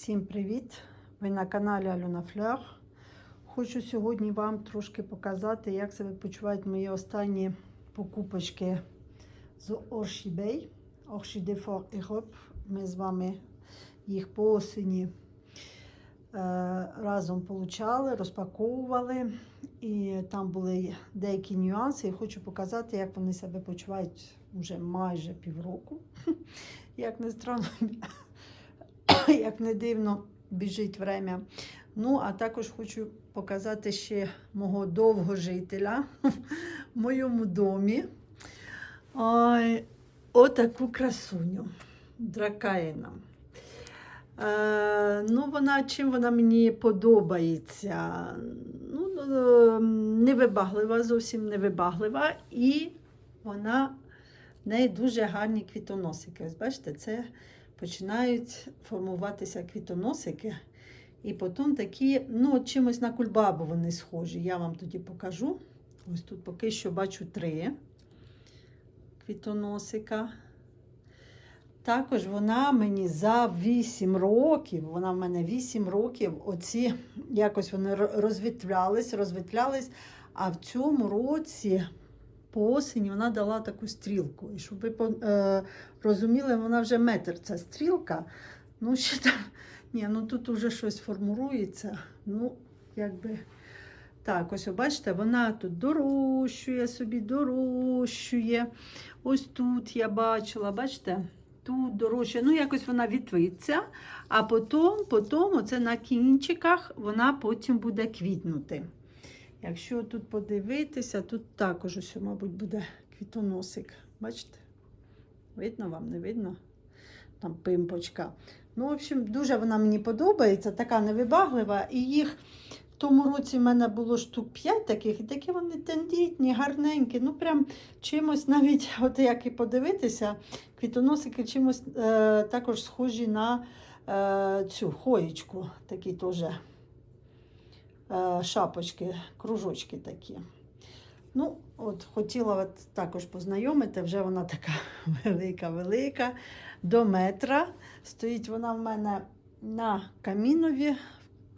Всім привіт! Ви на каналі Альона Флер. Хочу сьогодні вам трошки показати, як себе почувають мої останні покупочки з Orchidee. Orchidee for Europe. Ми з вами їх по осені е, разом получали, розпаковували. І там були деякі нюанси. І хочу показати, як вони себе почувають вже майже півроку. Як не странно, як не дивно, біжить время. Ну, а також хочу показати ще мого довгожителя в моєму домі. Ой, отаку красуню. Дракаїна. Е, ну, вона чим вона мені подобається. Ну, е, невибаглива, зовсім невибаглива. І вона в неї дуже гарні квітоносики. Ось бачите, це починають формуватися квітоносики. І потім такі, ну, чимось на кульбабу вони схожі. Я вам тоді покажу. Ось тут поки що бачу три квітоносика. Також вона мені за 8 років, вона в мене 8 років, оці якось вони ро- розвітлялись, розвітлялись. А в цьому році по осені вона дала таку стрілку. І щоб ви е, розуміли, вона вже метр ця стрілка. Ну, ще там, ні, ну тут вже щось формується. Ну, якби. Так, ось бачите, вона тут дорощує собі, дорощує. Ось тут я бачила, бачите? Тут дорожче, ну якось вона відвиться, а потім, потім оце на кінчиках вона потім буде квітнути. Якщо тут подивитися, тут також ось, мабуть, буде квітоносик. Бачите? Видно вам, не видно? Там пимпочка. Ну, в общем, дуже вона мені подобається, така невибаглива. І їх в тому році в мене було штук 5 таких, і такі вони тендітні, гарненькі. Ну, прям чимось навіть, от як і подивитися, квітоносики чимось е, також схожі на е, цю хоєчку, такі теж шапочки, кружочки такі. Ну, от хотіла от також познайомити, вже вона така велика-велика, до метра. Стоїть вона в мене на камінові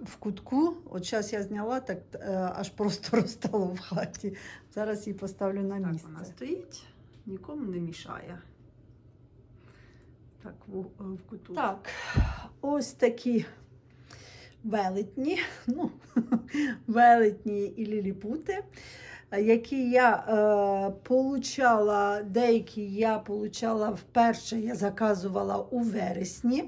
в кутку. От зараз я зняла, так е, аж просто розстало в хаті. Зараз її поставлю на місце. Так вона стоїть, нікому не мішає. Так, в, в куту. Так, ось такі велетні, ну, велетні і ліліпути, які я е, получала, деякі я получала вперше, я заказувала у вересні.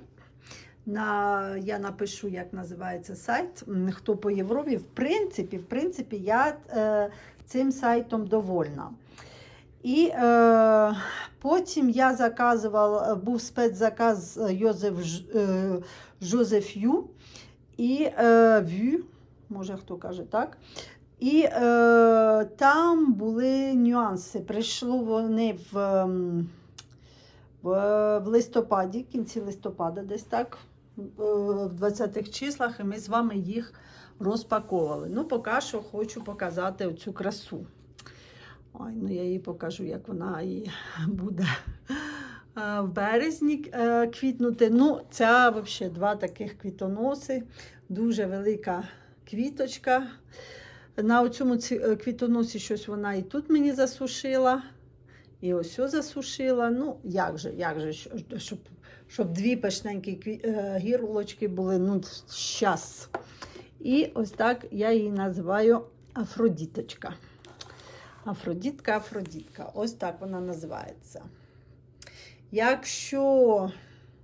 На, я напишу, як називається сайт, хто по Європі. В принципі, в принципі, я е, цим сайтом довольна. І е, потім я заказувала, був спецзаказ Йозеф е, Жозеф Ю і е, Вю, може хто каже так. І е, там були нюанси. Прийшло вони в, ем, в, в листопаді, в кінці листопада, десь так, е, в 20-х числах, і ми з вами їх розпаковували. Ну, поки що хочу показати оцю красу. Ой, ну я їй покажу, як вона і буде в березні е, квітнути. Ну, ця взагалі два таких квітоноси, дуже велика квіточка. На цьому квітоносі щось вона і тут мені засушила, і ось засушила. Ну, як же, як же, щоб, щоб дві пишненькі е, були, ну, щас. І ось так я її називаю Афродіточка. Афродітка, Афродітка. Ось так вона називається. Якщо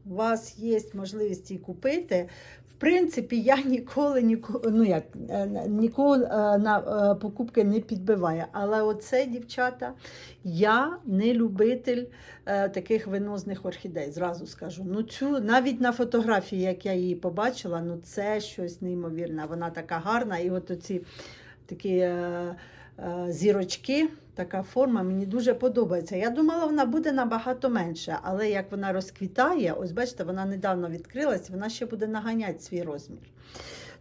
у вас є можливість її купити, в принципі, я ніколи, ніколи, ну як, е, ніколи е, на е, покупки не підбиваю. Але оце, дівчата, я не любитель таких винозних орхідей, зразу скажу. Ну, цю, навіть на фотографії, як я її побачила, ну це щось неймовірне. Вона така гарна. І от оці такі зірочки, така форма мені дуже подобається. Я думала, вона буде набагато менше, але як вона розквітає, ось бачите, вона недавно відкрилась, вона ще буде наганяти свій розмір.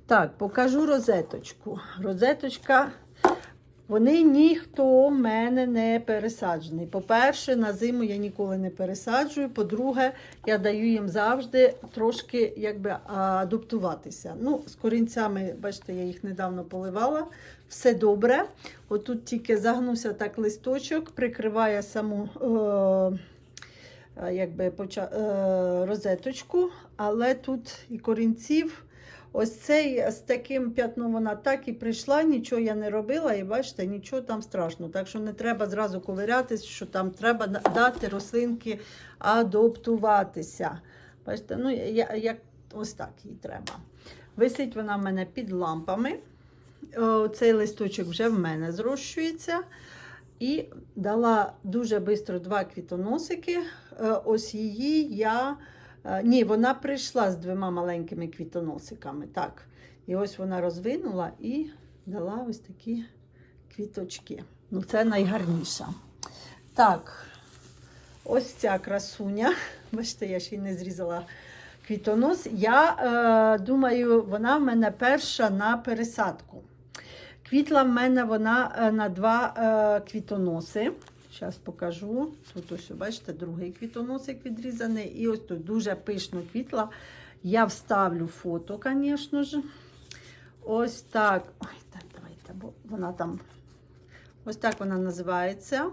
Так, покажу розеточку. Розеточка Вони ніхто в мене не пересаджений. По-перше, на зиму я ніколи не пересаджую. По-друге, я даю їм завжди трошки якби адаптуватися. Ну, з корінцями, бачите, я їх недавно поливала. Все добре. Отут тільки загнувся так листочок, прикриває саму е, е, якби, е, розеточку, але тут і корінців. Ось цей з таким п'ятном вона так і прийшла, нічого я не робила, і бачите, нічого там страшного. Так що не треба зразу ковирятись, що там треба дати рослинки адаптуватися. Бачите, ну я, як ось так їй треба. Висить вона в мене під лампами. О, Цей листочок вже в мене зрощується. І дала дуже швидко два квітоносики. Е, Ось її я. Е, Ні, вона прийшла з двома маленькими квітоносиками. Так. І ось вона розвинула і дала ось такі квіточки. Ну, це найгарніша. Так, ось ця красуня. Бачите, я ще й не зрізала квітонос. Я е, думаю, вона в мене перша на пересадку. Квітла в мене вона е, на два е, квітоноси. Зараз покажу. Тут ось, бачите, другий квітоносик відрізаний. І ось тут дуже пишно квітла. Я вставлю фото, звісно ж. Ось так. Ой, так, давайте, бо вона там. Ось так вона називається.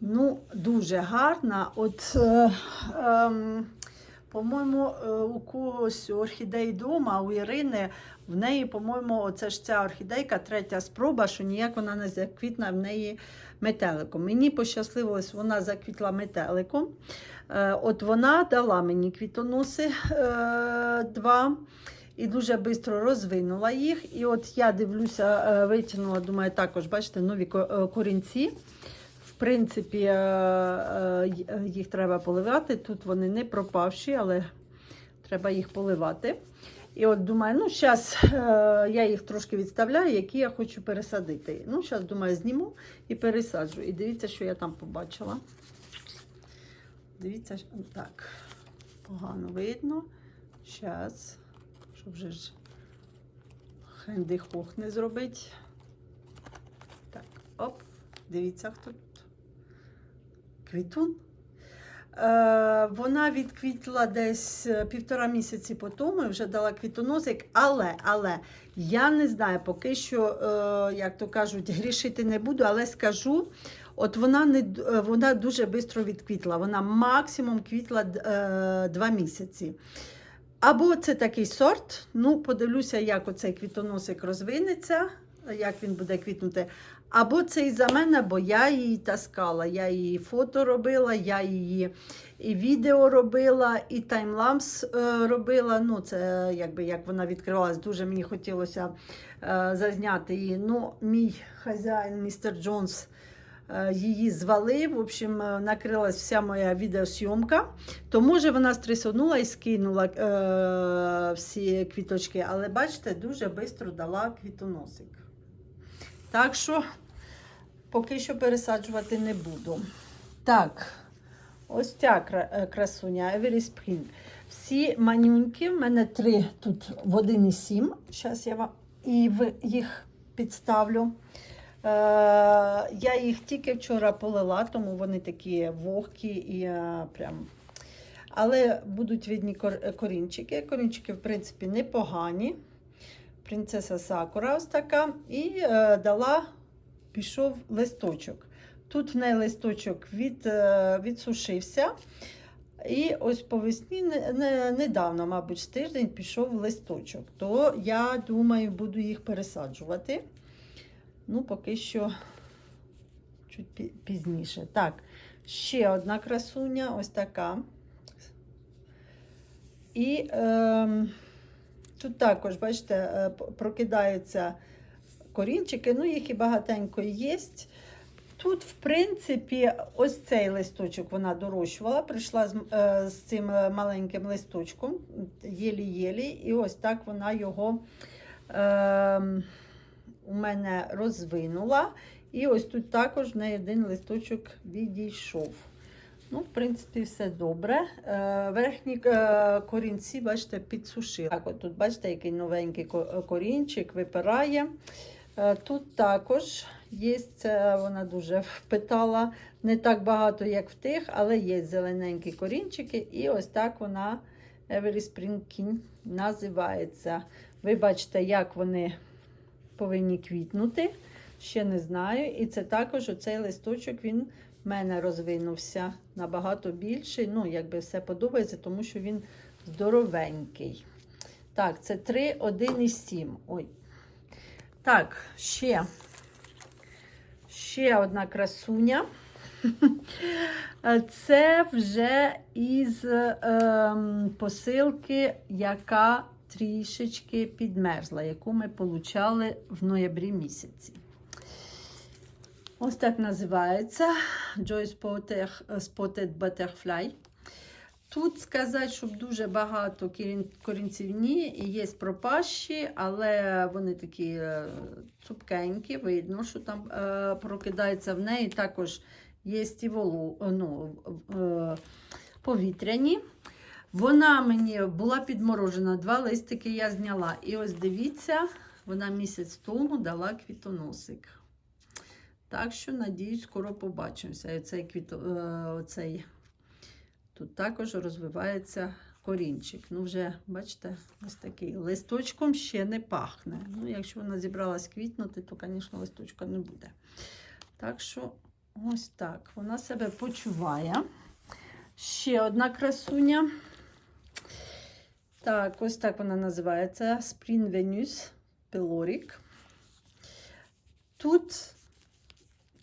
Ну, дуже гарна. От, е, ем, по-моєму, е, у когось орхідей вдома, у Ірини в неї, по-моєму, оце ж ця орхідейка, третя спроба, що ніяк вона не заквітне в неї метеликом. Мені пощасливилось, вона заквітла метеликом. Е, От вона дала мені квітоноси е, два. І дуже швидко розвинула їх. І от я дивлюся, витягнула, думаю, також, бачите, нові корінці. Принципі, е, е, їх треба поливати. Тут вони не пропавші, але треба їх поливати. І от думаю, ну зараз я їх трошки відставляю, які я хочу пересадити. Ну, зараз, думаю, зніму і пересаджу. І дивіться, що я там побачила. Дивіться, так, погано видно. Зараз, щоб вже ж хенди-хох не зробить. Так, оп, дивіться, хто. Квітун. Е, вона відквітла десь е, півтора місяці по тому, і вже дала квітоносик, але, але я не знаю, поки що, е, як то кажуть, грішити не буду, але скажу, от вона не вона дуже швидко відквітла. Вона максимум квітла два місяці. Або це такий сорт. Ну, подивлюся, як оцей квітоносик розвинеться, як він буде квітнути. Або це і за мене, бо я її таскала. Я її фото робила, я її і відео робила, і таймлапс е, робила. Ну, це якби як вона відкривалась, дуже мені хотілося е, зазняти її. Ну, мій хазяїн, містер Джонс, е, її звалив. В общем, е, накрилась вся моя відеосйомка. То може вона стресонула і скинула е, всі квіточки, але бачите, дуже швидко дала квітоносик. Так що поки що пересаджувати не буду. Так, ось ця е, красуня Every Spring. Всі манюньки, в мене три тут в 1,7. Зараз я вам і їх підставлю. Е, я їх тільки вчора полила, тому вони такі вогкі і е, прям. Але будуть видні корінчики. Корінчики, в принципі, непогані. Принцеса Сакура ось така. І е, дала, пішов листочок. Тут в неї листочок від, е, відсушився. І ось по весні не, не, недавно, мабуть, тиждень пішов листочок. То я думаю, буду їх пересаджувати. Ну, поки що чуть пізніше. Так, ще одна красуня, ось така. І ем, тут також, бачите, е, прокидаються корінчики, ну їх і багатенько є. Тут, в принципі, ось цей листочок вона дорощувала, прийшла з, е, з цим е, маленьким листочком, єлі-єлі, і ось так вона його е, у мене розвинула. І ось тут також неї один листочок відійшов. Ну, в принципі, все добре. Е, верхні е, корінці, бачите, підсушили. Так, тут бачите, який новенький корінчик випирає. Е, Тут також є, вона дуже впитала, не так багато, як в тих, але є зелененькі корінчики. І ось так вона Every Spring King називається. Ви бачите, як вони повинні квітнути. Ще не знаю. І це також оцей листочок він в мене розвинувся набагато більший. Ну, якби все подобається, тому що він здоровенький. Так, це 3, 1 і 7. Ой. Так, ще. Ще одна красуня. Це вже із ем, посилки, яка трішечки підмерзла, яку ми получали в ноябрі місяці. Ось так називається Joy Spotted, Spotted Butterfly. Тут сказати, щоб дуже багато кірін- корінцівні є пропащі, але вони такі е, цупкенькі, видно, що там е, прокидається в неї. Також є і волу, ну, е, повітряні. Вона мені була підморожена, два листики я зняла. І ось дивіться, вона місяць тому дала квітоносик. Так що, надіюсь, скоро побачимося. І квіто, е, оцей, тут також розвивається корінчик. Ну, вже, бачите, ось такий. Листочком ще не пахне. Ну, якщо вона зібралась квітнути, то, звісно, листочка не буде. Так що, ось так. Вона себе почуває. Ще одна красуня. Так, ось так вона називається Spring Venus Peloric. Тут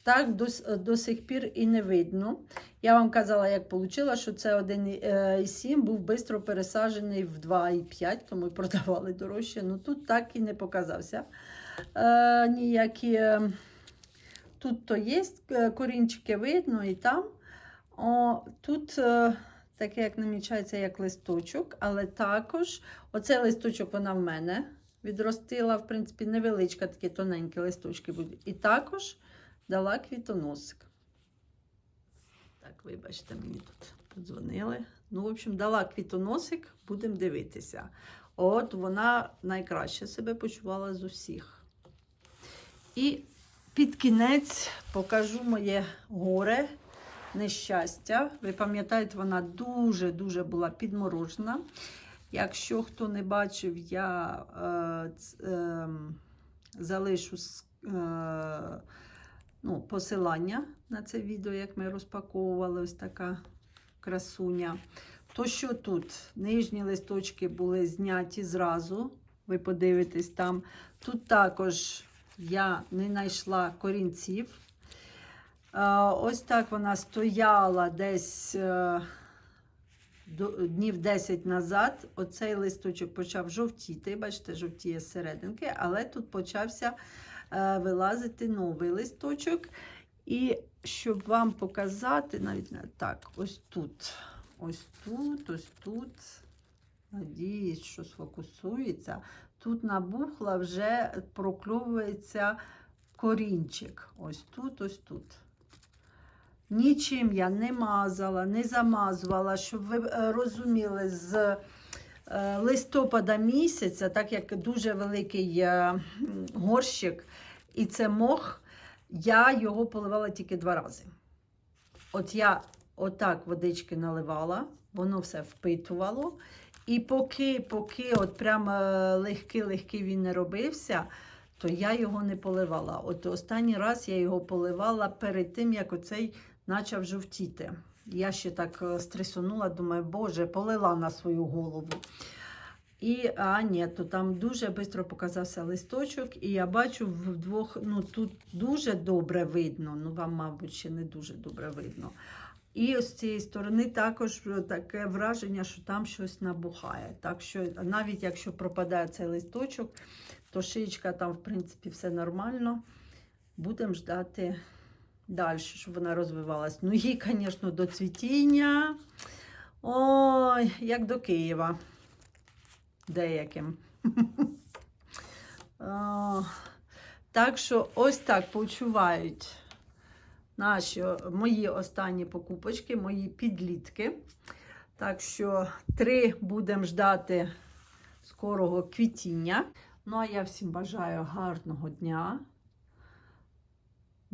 так до, до сих пір і не видно. Я вам казала, як вийшло, що це 1,7 був швидко пересаджений в 2,5, тому і продавали дорожче. Ну тут так і не показався. Е, ніякі. е, Тут то є е, корінчики видно і там. О, тут е, таке, як намічається, як листочок, але також оцей листочок вона в мене відростила, в принципі, невеличка, такі тоненькі листочки будуть. І також дала квітоносик. Так, вибачте, мені тут подзвонили. Ну, в общем, дала квітоносик, будемо дивитися. От вона найкраще себе почувала з усіх. І під кінець покажу моє горе, нещастя. Ви пам'ятаєте, вона дуже-дуже була підморожена. Якщо хто не бачив, я е, е, залишу е, ну, посилання на це відео, як ми розпаковували ось така красуня. То, що тут нижні листочки були зняті зразу, ви подивитесь там. Тут також я не знайшла корінців. Ось так вона стояла десь е, днів 10 назад. Оцей листочок почав жовтіти. Бачите, жовтіє з серединки, але тут почався вилазити новий листочок. І щоб вам показати, навіть не так, ось тут, ось тут, ось тут. Надіюсь, що сфокусується. Тут набухла вже прокльовується корінчик. Ось тут, ось тут. Нічим я не мазала, не замазувала, щоб ви е, розуміли, з е, листопада місяця, так як дуже великий е, горщик, і це мох, я його поливала тільки два рази. От я отак водички наливала, воно все впитувало. І поки, поки от прямо легкий-легкий він не робився, то я його не поливала. От останній раз я його поливала перед тим, як оцей почав жовтіти. Я ще так е, стресонула, думаю, боже, полила на свою голову. І, а ні, то там дуже швидко показався листочок, і я бачу вдвох, ну тут дуже добре видно, ну вам, мабуть, ще не дуже добре видно. І з цієї сторони також таке враження, що там щось набухає. Так що навіть якщо пропадає цей листочок, то шиєчка там, в принципі, все нормально. Будемо ждати далі, щоб вона розвивалась. Ну, їй, звісно, до цвітіння. Ой, як до Києва. Деяким. Так що ось так почувають наші мої останні покупочки, мої підлітки. Так що три будемо ждати скорого квітіння. Ну, а я всім бажаю гарного дня,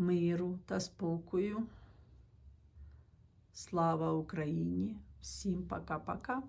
миру та спокою. Слава Україні! Всім пока-пока!